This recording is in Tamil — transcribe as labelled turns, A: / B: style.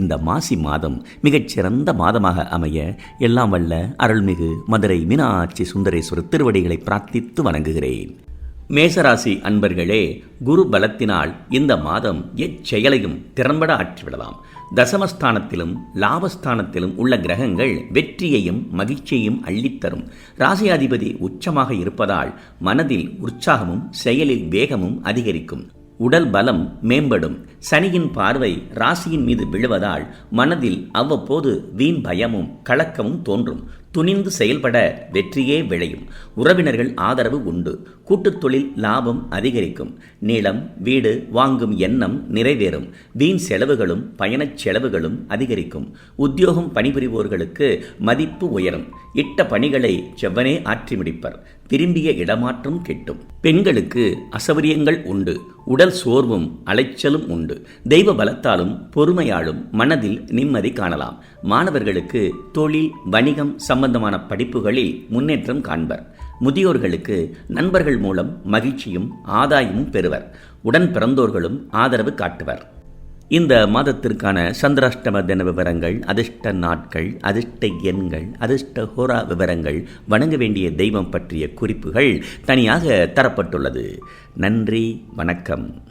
A: இந்த மாசி மாதம் மிகச்சிறந்த மாதமாக அமைய எல்லாம் வல்ல அருள்மிகு மதுரை மீனாட்சி சுந்தரேஸ்வரர் திருவடிகளை பிரார்த்தித்து வணங்குகிறேன். மேசராசி அன்பர்களே குரு பலத்தினால் இந்த மாதம் எச்செயலையும் திறம்பட ஆற்றிவிடலாம். தசமஸ்தானத்திலும் லாபஸ்தானத்திலும் உள்ள கிரகங்கள் வெற்றியையும் மகிழ்ச்சியையும் அள்ளித்தரும். ராசியாதிபதி உச்சமாக இருப்பதால் மனதில் உற்சாகமும் செயலில் வேகமும் அதிகரிக்கும். உடல் பலம் மேம்படும். சனியின் பார்வை ராசியின் மீது விழுவதால் மனதில் அவ்வப்போது வீண் பயமும் கலக்கமும் தோன்றும். துணிந்து செயல்பட வெற்றியே விளையும். உறவினர்கள் ஆதரவு உண்டு. கூட்டுத் தொழில் லாபம் அதிகரிக்கும். நிலம் வீடு வாங்கும் எண்ணம் நிறைவேறும். வீண் செலவுகளும் பயணச் செலவுகளும் அதிகரிக்கும். உத்தியோகம் பணிபுரிவோர்களுக்கு மதிப்பு உயரும். இட்ட பணிகளை செவ்வனே ஆற்றி முடிப்பர். விரும்பிய இடமாற்றம் கிட்டும். பெண்களுக்கு அசௌரியங்கள் உண்டு. உடல் சோர்வும் அலைச்சலும் உண்டு. தெய்வ பலத்தாலும் பொறுமையாலும் மனதில் நிம்மதி காணலாம். மாணவர்களுக்கு தொழில் வணிகம் சம்பந்தமான படிப்புகளில் முன்னேற்றம் காண்பர். முதியோர்களுக்கு நண்பர்கள் மூலம் மகிழ்ச்சியும் ஆதாயமும் பெறுவர். உடன் பிறந்தோர்களும் ஆதரவு காட்டுவர். இந்த மாதத்திற்கான சந்திராஷ்டம தின விவரங்கள் அதிர்ஷ்ட நாட்கள் அதிர்ஷ்ட எண்கள் அதிர்ஷ்ட ஹோரா விவரங்கள் வணங்க வேண்டிய தெய்வம் பற்றிய குறிப்புகள் தனியாக தரப்பட்டுள்ளது. நன்றி வணக்கம்.